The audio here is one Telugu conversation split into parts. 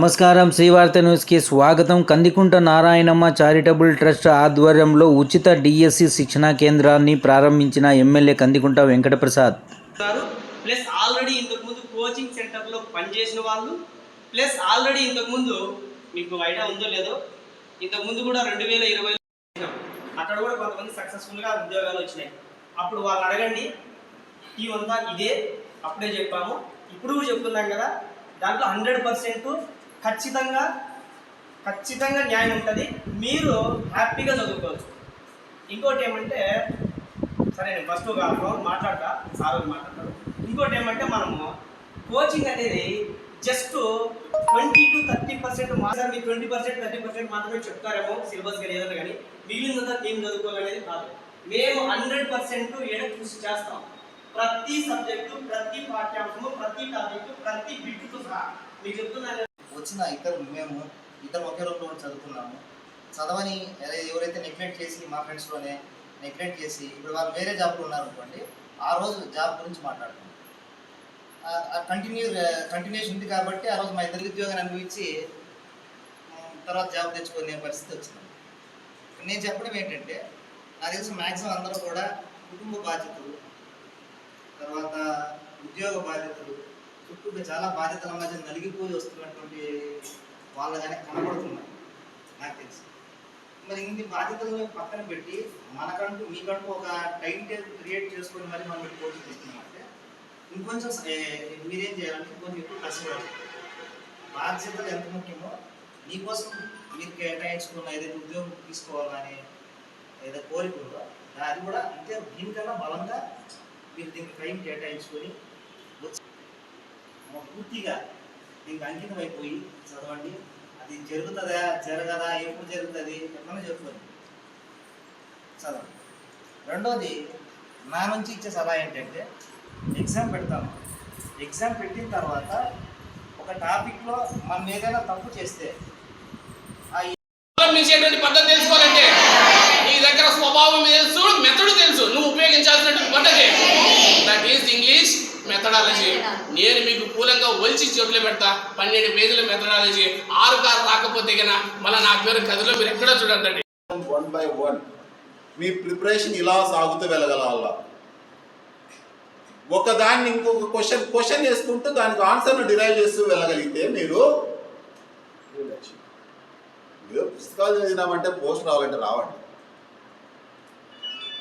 నమస్కారం. శ్రీవార్త న్యూస్కి స్వాగతం. కందికుంట నారాయణమ్మ చారిటబుల్ ట్రస్ట్ ఆధ్వర్యంలో ఉచిత డిఎస్సి శిక్షణా కేంద్రాన్ని ప్రారంభించిన MLA Kandikunta Venkataprasad. Plus already ఇంతకుముందు కోచింగ్ సెంటర్లో పనిచేసిన వాళ్ళు. ప్లస్ ఆల్రెడీ ఇంతకుముందు మీకు ఐడియా ఉందో లేదో ఇంతకుముందు కూడా రెండు వేల ఇరవై అక్కడ కూడా కొంతమంది సక్సెస్ఫుల్గా ఉద్యోగాలు వచ్చినాయి. అప్పుడు వాళ్ళు అడగండి. ఇవంతా ఇదే. అప్పుడే చెప్పాము. ఇప్పుడు చెప్తున్నాం కదా దాంట్లో హండ్రెడ్ పర్సెంట్ ఖచ్చితంగా ఖచ్చితంగా న్యాయం ఉంటుంది. మీరు హ్యాపీగా చదువుకోవచ్చు. ఇంకోటి ఏమంటే సరే నేను ఫస్ట్ ఒక హాఫ్ అవర్ మాట్లాడతా. సార్ మాట్లాడతారు. ఇంకోటి ఏమంటే మనము కోచింగ్ అనేది just twenty to thirty percent మాత్రం మీ ట్వంటీ పర్సెంట్ థర్టీ పర్సెంట్ మాత్రమే చెప్తారేమో సిలబస్ కానీ ఏదైనా కానీ. మిగిలినంతా ఏం చదువుకోవాలనేది కాదు. మేము హండ్రెడ్ పర్సెంట్ ఏడ కృషి చేస్తాం. ప్రతి సబ్జెక్టు ప్రతి పాఠ్యాంశము ప్రతి టాపిక్ ప్రతి బిట్తో సహా. మీకు చెప్తున్నాను వచ్చిన ఇద్దరు మేము ఇద్దరు ఒకే రూమ్లో చదువుకున్నాము. చదవని ఎవరైతే నెగ్లెక్ట్ చేసి మా ఫ్రెండ్స్లోనే నెగ్లెక్ట్ చేసి ఇప్పుడు వాళ్ళు వేరే జాబ్లో ఉన్నారనుకోండి ఆ రోజు జాబ్ గురించి మాట్లాడుతున్నాం కంటిన్యూ కంటిన్యూషన్ ఉంది కాబట్టి ఆ రోజు మా ఇద్దరు ఉద్యోగాన్ని అనుభవించి తర్వాత జాబ్ తెచ్చుకునే పరిస్థితి వచ్చింది. నేను చెప్పడం ఏంటంటే నాకు తెలిసి మ్యాక్సిమం అందరూ కూడా కుటుంబ బాధ్యతలు తర్వాత ఉద్యోగ బాధ్యతలు చుట్టూ చాలా బాధ్యతల మధ్య నలిగిపోయి వస్తున్నటువంటి వాళ్ళ కానీ కనబడుతున్నారు నాకు తెలిసి. మరి ఇన్ని బాధ్యతలను పక్కన పెట్టి మనకంటూ మీకంటూ ఒక టైం టేబుల్ క్రియేట్ చేసుకొని మరి మనం పోటీ చేస్తున్నామంటే ఇంకొంచెం మీరేం చేయాలంటే ఇంకొంచెం ఎక్కువ కష్టపడాలి. బాధ్యతలు ఎంత ముఖ్యమో మీకోసం మీరు కేటాయించుకున్న ఏదైతే ఉద్యోగం తీసుకోవాలని ఏదో కోరిక ఉందో అది కూడా అంటే దీనికన్నా బలంగా మీరు దీనికి టైం కేటాయించుకొని పూర్తిగా దీనికి అంకితం అయిపోయి చదవండి. అది జరుగుతుందా జరగదా ఎప్పుడు జరుగుతుంది? ఎప్పుడైనా చెప్పుకోండి. చదవండి. రెండోది నా నుంచి ఇచ్చే సలహా ఏంటంటే ఎగ్జామ్ పెడతాను ఎగ్జామ్ పెట్టిన తర్వాత ఒక టాపిక్లో మనం ఏదైనా తప్పు చేస్తే ఆ పద్ధతి తెలుసుకోవాలంటే నీ దగ్గర స్వభావం తెలుసు మెథడ్ తెలుసు. నువ్వు ఉపయోగించాల్సినటువంటి పద్ధతి. That is English methodology. నేను మీకు కూలంగా ఒలిచి చెట్లు పెడతా పన్నెండు పేజీల మెథడాలజీ. ఆరు కారు రాకపోతే గన మళ్ళీ నా పేరు కథలో మీరు ఎక్కడో చూడండి వన్ బై వన్ మీ ప్రిపరేషన్ ఇలా సాగుతూ వెళ్ళగల ఒక దాన్ని ఇంకొక క్వశ్చన్ క్వశ్చన్ చేసుకుంటూ దానికి ఆన్సర్ను డిరైవ్ చేస్తూ వెళ్ళగలిగితే మీరు ఏదో పుస్తకాలు చదివినామంటే పోస్ట్ రావాలంటే రావండి.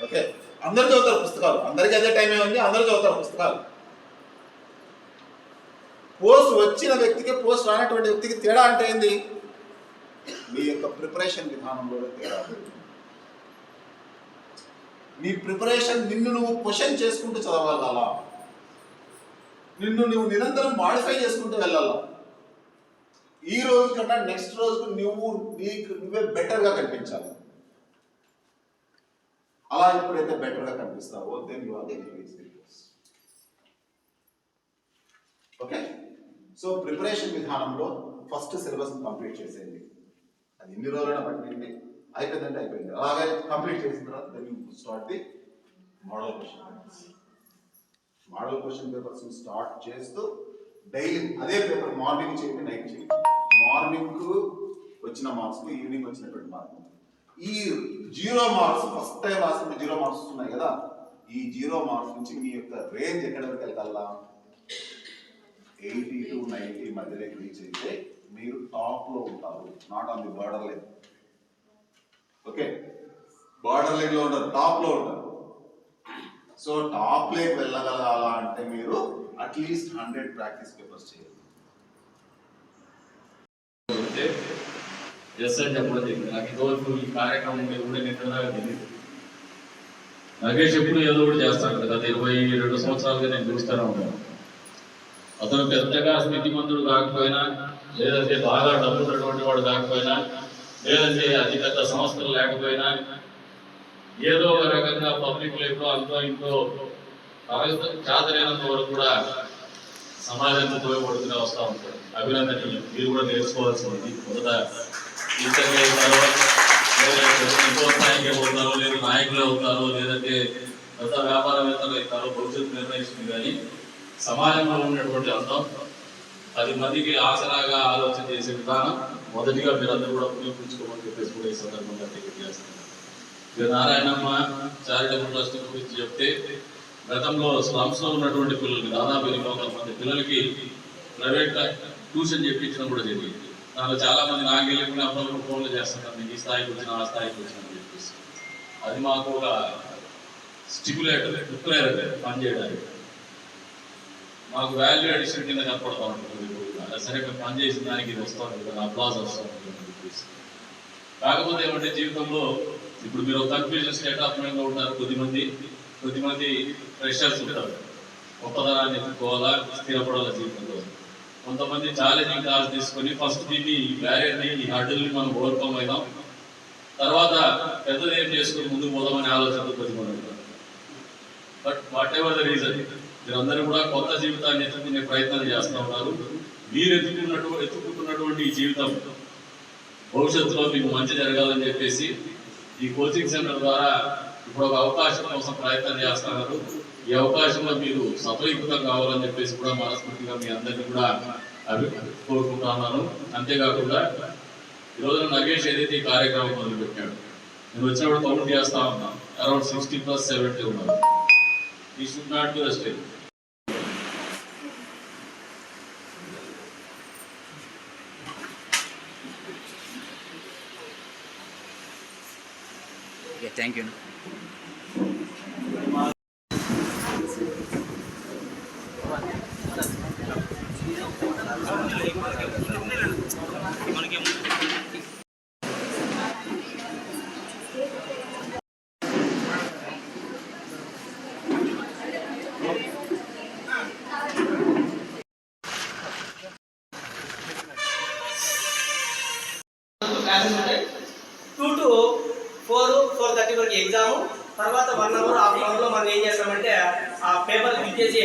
ఓకే అందరు చదువుతారు పుస్తకాలు. అందరికీ అదే టైం ఏముంది అందరు చదువుతారు పుస్తకాలు. పోస్ట్ వచ్చిన వ్యక్తికి పోస్ట్ రానటువంటి వ్యక్తికి తేడా అంటే ఏంది? మీ యొక్క ప్రిపరేషన్ విధానంలో తేడా నీ ప్రిపరేషన్ నిన్ను నువ్వు క్వశ్చన్ చేసుకుంటూ చదవాలా నిన్ను నువ్వు నిరంతరం మాడిఫై చేసుకుంటూ వెళ్ళాలా? ఈ రోజు కన్నా నెక్స్ట్ రోజుకు నువ్వు నీకు నువ్వే బెటర్గా కనిపించాలి. అలా ఎప్పుడైతే బెటర్గా కనిపిస్తావో then you are okay so preparation విధానంలో ఫస్ట్ సిలబస్ కంప్లీట్ చేసేయండి. అది ఎన్ని రోజులైనా పట్టింది. అయిపోయిందంటే అయిపోయింది. అలాగే కంప్లీట్ చేసిన తర్వాత then start the model question papers model question papers start చేస్తూ డైలీ అదే పేపర్ మార్నింగ్ చేయండి నైట్ చేయండి. మార్నింగ్ వచ్చిన మార్క్స్ ఈవినింగ్ వచ్చినటువంటి మార్క్స్ ఈ జీరో మార్క్స్ ఫస్ట్ టైం రాసిన జీరో మార్క్స్ ఉన్నాయి కదా. ఈ జీరో మార్క్స్ నుంచి మీ యొక్క రేంజ్ ఎక్కడ వరకు వెళ్ళగలరా? ఎయిటీ టు నైన్టీ మధ్యలో రీచ్ అయితే మీరు టాప్లో ఉంటారు. Not on the border line okay? Border లైన్లో ఉంటారు టాప్లో ఉంటారు. సో టాప్ లైక్ వెళ్ళగలగాల అంటే మీరు at least hundred practice papers చేయాలి. ఎస్ అని చెప్పడం జరిగింది నాకు ఇంతవరకు ఈ కార్యక్రమం మీద కూడా నిద్రదాకా తెలియదు. నాగేష్ ఎప్పుడు ఏదో కూడా చేస్తాను కదా ఇరవై రెండు సంవత్సరాలుగా నేను చూస్తూనే ఉన్నాను అతను పెద్దగా స్థితిమంతుడు కాకపోయినా లేదంటే బాగా డబ్బు ఉన్నటువంటి వాడు కాకపోయినా లేదంటే అతి పెద్ద సంస్థలు లేకపోయినా ఏదో ఒక రకంగా పబ్లిక్ లైఫ్లో అంతో ఇంతో చాదరైనంత వరకు కూడా సమాజానికి ఉపయోగపడుతూనే వస్తూ ఉంటాడు అభినందనీయం మీరు కూడా నేర్చుకోవాల్సింది. మొదట టీచర్లు అవుతారో ఇంకో స్థాయికి అవుతారో లేదు నాయకులు అవుతారో లేదంటే పెద్ద వ్యాపారవేత్తలు అవుతారో భవిష్యత్తు నిర్ణయిస్తుంది కానీ సమాజంలో ఉన్నటువంటి అర్థం పది మందికి ఆసరాగా ఆలోచన చేసే విధానం మొదటిగా మీరందరూ కూడా ఉపయోగించుకోమని చెప్పేసి కూడా ఈ సందర్భంగా తెలియజేస్తున్నారు ఇక నారాయణమ్మ చారిటబుల్ ట్రస్ట్ గురించి చెప్తే గతంలో స్లమ్స్లో ఉన్నటువంటి పిల్లలకి దాదాపు ఎనిమిది వందల మంది పిల్లలకి ప్రైవేట్ ట్యూషన్ చెప్పించడం కూడా జరిగింది. దాంట్లో చాలా మంది నాకు వెళ్ళిపోయిన అప్పుడప్పుడు ఫోన్లు చేస్తున్నారు నేను ఈ స్థాయికి వచ్చిన ఆ స్థాయికి వచ్చిన అని చెప్పేసి. అది మాకు ఒక స్టిమ్యులేటర్ ప్రిపేర్ పని చేయడానికి మాకు వాల్యూ అడిషన్ కింద కనపడతా ఉంటుంది. సరే పని చేసిన దానికి ఇది వస్తూ ఉంటుంది. అప్లాజ్ వస్తూ ఉంటుంది. కాకపోతే ఏమంటే జీవితంలో ఇప్పుడు మీరు థర్డ్ స్టేట్ ఆఫ్ ఉంటారు కొద్దిమంది కొద్దిమంది ప్రెషర్స్ ఉంటారు. గొప్పతనాన్ని ఎత్తుకోవాలా స్థిరపడాలా జీవితంలో? కొంతమంది ఛాలెంజింగ్ కాల్స్ తీసుకొని ఫస్ట్ దీన్ని ఈ బ్యారియర్ని ఈ హడ్డుల్ని మనం ఓవర్కమ్ అయినాం. తర్వాత పెద్దది ఏం చేసుకుని ముందుకు పోదామనే ఆలోచనతో కొద్దిమంది ఉంటారు. But whatever the reason మీరందరూ కూడా కొత్త జీవితాన్ని ఎత్తుకునే ప్రయత్నం చేస్తూ ఉన్నారు. మీరు ఎత్తుకున్నట్టు ఎత్తుకుంటున్నటువంటి ఈ జీవితం భవిష్యత్తులో మీకు మంచి జరగాలని చెప్పేసి ఈ కోచింగ్ సెంటర్ ద్వారా ఇప్పుడు ఒక అవకాశం కోసం ప్రయత్నం చేస్తున్నారు ఈ అవకాశంలో మీరు సఫలీకృతం కావాలని చెప్పేసి కూడా మనస్ఫూర్తిగా మీ అందరినీ కూడా అభి కోరుకుంటున్నాను అంతేకాకుండా ఈ నగేష్ ఏదైతే ఈ కార్యక్రమం మొదలుపెట్టాడు నేను వచ్చినప్పుడు కౌంట్ చేస్తా ఉన్నాను అరౌండ్ సిక్స్టీ ప్లస్ సెవెంటీ ఉన్నారు ఈ should not be the thank you classes మనకి ఎగ్జామ్ తర్వాత వన్ అవర్ హాఫ్ అవర్లో మనం ఏం చేస్తామంటే ఆ పేపర్ ఫిల్ చేసి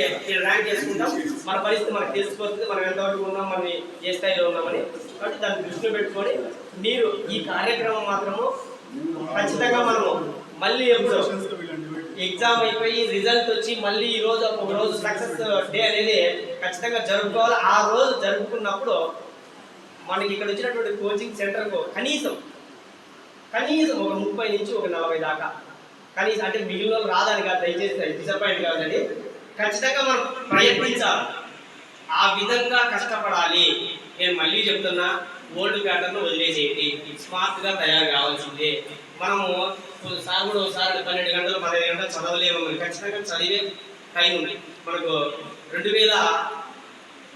ర్యాంక్ చేసుకుంటాం. మన పరిస్థితి మనకు తెలిసిపోతుంది మనం ఎంతవరకు ఉన్నాం మనం ఏ స్థాయిలో ఉన్నామని. కాబట్టి దాన్ని దృష్టిలో పెట్టుకొని మీరు ఈ కార్యక్రమం మాత్రము ఖచ్చితంగా మనము మళ్ళీ ఎప్పుడు ఎగ్జామ్ అయిపోయి రిజల్ట్ వచ్చి మళ్ళీ ఈ రోజు ఒక రోజు సక్సెస్ డే అనేది ఖచ్చితంగా జరుపుకోవాలి. ఆ రోజు జరుపుకున్నప్పుడు మనకి ఇక్కడ వచ్చినటువంటి కోచింగ్ సెంటర్కు కనీసం కనీసం ఒక ముప్పై నుంచి ఒక నలభై దాకా. కనీసం అంటే మిగిలిన వాళ్ళు రాదని కాదు దయచేసి డిసప్పాయింట్ కాదండి ఖచ్చితంగా మనం ప్రయత్నించాలి. ఆ విధంగా కష్టపడాలి. నేను మళ్ళీ చెప్తున్నా ఓల్డ్ ప్యాటర్న్ వదిలేసేయండి. స్మార్ట్గా తయారు కావాల్సిందే. మనము సార్ కూడా ఒకసారి పన్నెండు గంటలు పదిహేను గంటలు చదవలేము. ఖచ్చితంగా చదివే టైం ఉంది. మనకు రెండు వేల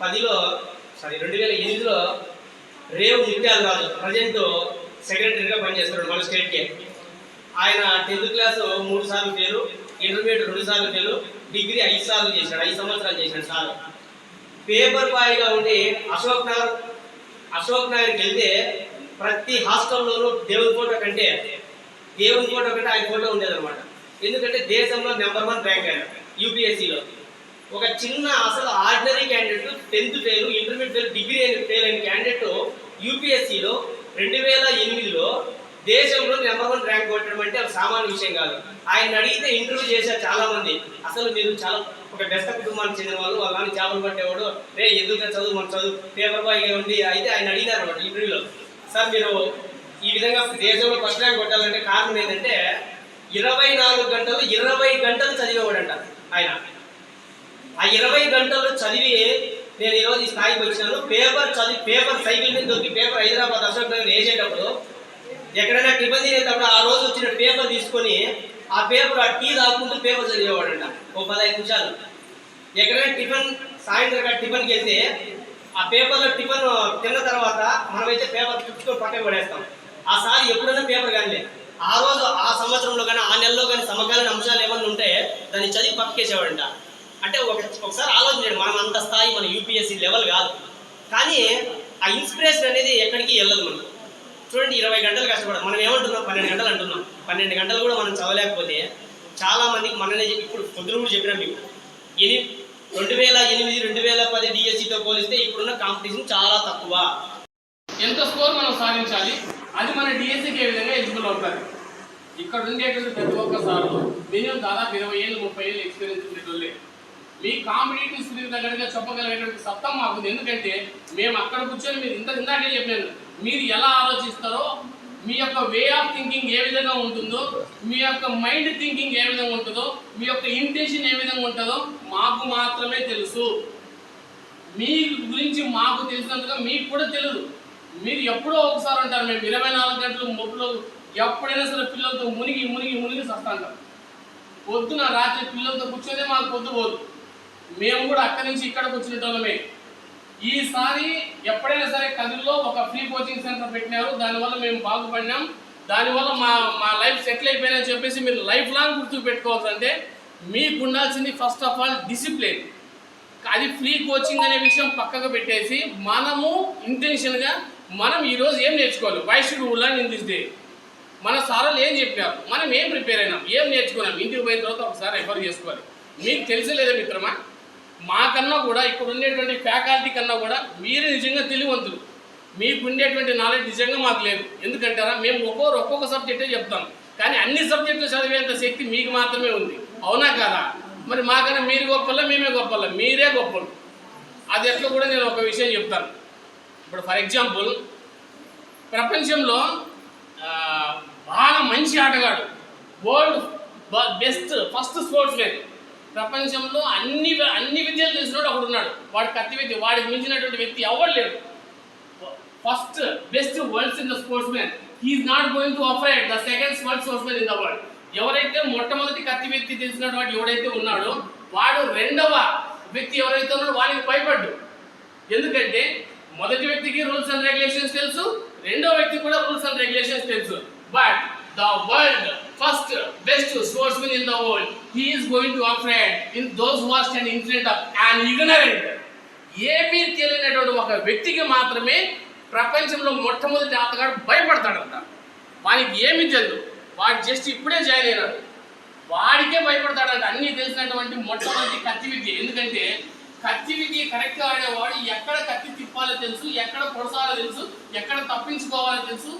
పదిలో సారీ రెండు వేల ఎనిమిదిలో రేవు ముత్యాలు రాదు. ప్రజెంట్ సెక్రటరీగా పనిచేస్తున్నాడు మన స్టేట్కే ఆయన టెన్త్ క్లాస్ మూడు సార్లు ఫెయిల్ ఇంటర్మీడియట్ రెండు సార్లు ఫెయిల్ డిగ్రీ ఐదు సార్లు చేశాడు ఐదు సంవత్సరాలు చేశాడు సార్. పేపర్ బాయ్గా ఉండి అశోక్ నగర్ అశోక్ నగర్కి వెళ్తే ప్రతి హాస్టల్లోనూ దేవుని ఫోటో కంటే దేవుని ఫోటో కంటే ఆయన ఫోటో ఉండేదన్నమాట. ఎందుకంటే దేశంలో నెంబర్ వన్ ర్యాంక్ ఆయన యూపీఎస్సీలో ఒక చిన్న అసలు ordinary candidate tenth fail intermediate fail degree fail అయిన క్యాండిడేట్ యూపీఎస్సీలో రెండు వేల ఎనిమిదిలో దేశంలో నెంబర్ వన్ ర్యాంక్ కొట్టడం అంటే అది సామాన్య విషయం కాదు. ఆయన అడిగితే ఇంటర్వ్యూ చేశారు చాలా మంది అసలు మీరు చాలా ఒక బెస్త కుటుంబానికి చెందిన వాళ్ళు వాళ్ళని చేపలు పట్టేవాడు. రే ఎందుకు చదువు మన చదువు. పేపర్ బాయ్గా ఉండి అయితే ఆయన అడిగినారు అనమాట ఇంటర్వ్యూలో. సార్ మీరు ఈ విధంగా దేశంలో ఫస్ట్ ర్యాంక్ కొట్టాలంటే కారణం ఏంటంటే ఇరవై నాలుగు గంటలు ఇరవై గంటలు చదివేవాడంట ఆయన. ఆ ఇరవై గంటలు చదివి నేను ఈరోజు ఈ స్థాయికి వచ్చినాను. పేపర్ చదివి పేపర్ సైకిల్ మీద దొరికి పేపర్ హైదరాబాద్ అశోక్ నగర్ వేసేటప్పుడు ఎక్కడైనా టిఫిన్ తినేటప్పుడు ఆ రోజు వచ్చిన పేపర్ తీసుకొని ఆ పేపర్ ఆ టీ తాగుకుంటూ పేపర్ చదివేవాడంట. ఓ పదహైదు నిమిషాలు. ఎక్కడైనా టిఫిన్ సాయంత్రం టిఫిన్కి వెళ్తే ఆ పేపర్లో టిఫిన్ తిన్న తర్వాత మనమైతే పేపర్ చుట్టుకొని పక్కన పడేస్తాం. ఆ సారి ఎప్పుడైనా పేపర్ కానీ ఆ రోజు ఆ సంవత్సరంలో కానీ ఆ నెలలో కానీ సమకాలీన అంశాలు ఏమైనా ఉంటే దాన్ని చదివి పక్కేసేవాడంట అంటే ఒక ఒకసారి ఆలోచించండి మనం అంత స్థాయి మన యూపీఎస్సీ లెవెల్ కాదు. కానీ ఆ ఇన్స్పిరేషన్ అనేది ఎక్కడికి వెళ్ళదు మనం చూడండి ఇరవై గంటలు కష్టపడదు మనం ఏమంటున్నాం? పన్నెండు గంటలు అంటున్నాం. పన్నెండు గంటలు కూడా మనం చదవలేకపోతే చాలా మందికి మననే చెప్పి ఇప్పుడు పొద్దున కూడా చెప్పినా మీకు. ఎని రెండు వేల ఎనిమిది రెండు వేల పది డిఎస్సితో పోలిస్తే ఇప్పుడున్న కాంపిటీషన్ చాలా తక్కువ. ఎంత స్కోర్ మనం సాధించాలి? అది మన డిఎస్సికి ఏ విధంగా ఎలిజిబుల్ అవుతారు? ఇక్కడ ఉండేటువంటి ప్రతి ఒక్క సార్లు మినిమం దాదాపు ఇరవై ఏళ్ళు ముప్పై ఏళ్ళు ఎక్స్పీరియన్స్ ఉండేటోళ్ళే. మీ కాంపిటేటివ్ స్కిల్ దగ్గరగా చెప్పగలిగేటువంటి సత్తా మాకు ఎందుకంటే మేము అక్కడ కూర్చొని మీరు ఇంత ఇందాకే చెప్పాను. మీరు ఎలా ఆలోచిస్తారో మీ యొక్క వే ఆఫ్ థింకింగ్ ఏ విధంగా ఉంటుందో మీ యొక్క మైండ్ థింకింగ్ ఏ విధంగా ఉంటుందో మీ యొక్క ఇంటెన్షన్ ఏ విధంగా ఉంటుందో మాకు మాత్రమే తెలుసు. మీ గురించి మాకు తెలిసినంతగా మీకు కూడా తెలియదు మీరు ఎప్పుడో ఒకసారి అంటారు మేము ఇరవై నాలుగు గంటలు మొబ్బులో ఎప్పుడైనా సరే పిల్లలతో మునిగి మునిగి మునిగి సస్తాంటారు పొద్దున రాత్రి పిల్లలతో కూర్చొనే మాకు పొద్దు పోదు. మేము కూడా అక్కడి నుంచి ఇక్కడికి వచ్చినటోళ్ళమే ఈసారి ఎప్పుడైనా సరే కదిలో ఒక ఫ్రీ కోచింగ్ సెంటర్ పెట్టినారు. దానివల్ల మేము బాగుపడినాం. దానివల్ల మా మా లైఫ్ సెటిల్ అయిపోయిందని చెప్పేసి మీరు లైఫ్ లాంగ్ గుర్తు పెట్టుకోవాల్సింటే మీకు ఉండాల్సింది ఫస్ట్ ఆఫ్ ఆల్ డిసిప్లిన్ అది ఫ్రీ కోచింగ్ అనే విషయం పక్కకు పెట్టేసి మనము ఇంటెన్షన్గా మనం ఈరోజు ఏం నేర్చుకోవాలి? Why should learn in this day మన సార్లు ఏం చెప్పారు మనం ఏం ప్రిపేర్ అయినాం? ఏం నేర్చుకున్నాం? ఇంటికి పోయిన తర్వాత ఒకసారి రెఫర్ చేసుకోవాలి. మీకు తెలిసలేదా మిత్రమా? మాకన్నా కూడా ఇక్కడ ఉండేటువంటి ఫ్యాకల్టీ కన్నా కూడా మీరు నిజంగా తెలివంతులు. మీకు ఉండేటువంటి నాలెడ్జ్ నిజంగా మాకు లేదు. ఎందుకంటారా? మేము ఒక్కొక్కరు ఒక్కొక్క సబ్జెక్టే చెప్తాం. కానీ అన్ని సబ్జెక్టులు చదివేంత శక్తి మీకు మాత్రమే ఉంది. అవునా కదా? మరి మాకన్నా మీరు గొప్పలా మేమే గొప్పలా? మీరే గొప్పలు. అది ఎట్లా కూడా నేను ఒక విషయం చెప్తాను. ఇప్పుడు ఫర్ ఎగ్జాంపుల్ ప్రపంచంలో బాగా మంచి ఆటగాడు. World best first sportsman ప్రపంచంలో అన్ని అన్ని విద్యలు తెలిసినోడు ఒకడు ఉన్నాడు. వాడు కత్తి విద్య వాడికి మించినటువంటి వ్యక్తి ఎవరు లేడు. First best world's in the sportsman he's not going to afraid the second world sportsman in the world ఎవరైతే మొట్టమొదటి కత్తి వ్యక్తి తెలిసినటువంటి ఎవడైతే ఉన్నాడో వాడు రెండవ వ్యక్తి ఎవరైతే ఉన్నాడో వాడికి భయపడ్డు. ఎందుకంటే మొదటి వ్యక్తికి రూల్స్ అండ్ రెగ్యులేషన్స్ తెలుసు రెండో వ్యక్తి కూడా రూల్స్ అండ్ రెగ్యులేషన్స్ తెలుసు. But the world first best sportsmen in the world, he is going to afraid in those who are standing in front of and ignorant. ఏమీ తెలియనటువంటి ఒక వ్యక్తికి మాత్రమే ప్రపంచంలో మొట్టమొదటి ఆటగాడు భయపడతాడంట. వానికి ఏమీ తెలియదు వాడు జస్ట్ ఇప్పుడే జాయిన్ అయినాడు. వాడికే భయపడతాడంట. అన్నీ తెలిసినటువంటి మొట్టమొదటి కత్తి విద్య. ఎందుకంటే కత్తి విద్య కరెక్ట్గా ఆడేవాడు ఎక్కడ కత్తి తిప్పాలో తెలుసు ఎక్కడ పొడసాలో తెలుసు ఎక్కడ తప్పించుకోవాలో తెలుసు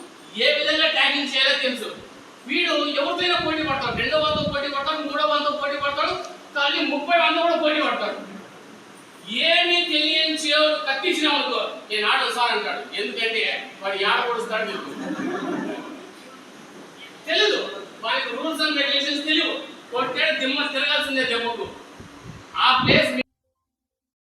ఏ విధంగా ట్యాకింగ్ చేయాలో తెలుసు. వీడు ఎవరితోనైనా పోటీ పడతాడు? రెండో వంద పోటీ పడతాడు మూడో వంద పోటీ పడతాడు కానీ ముప్పై వంద కూడా పోటీ పడతాడు. ఏమీ తెలియని చేరు కత్తించిన అనుకో నేను ఆడ సార్ అంటాడు. ఎందుకంటే వాడు ఆడ కొడుస్తాడు తెలుసు తెలీదు. వారికి రూల్స్ అండ్ రెగ్యులేషన్స్ తెలియవు కొట్టాడు దిమ్మ తిరగాల్సిందే దెబ్బకు ఆ ప్లేస్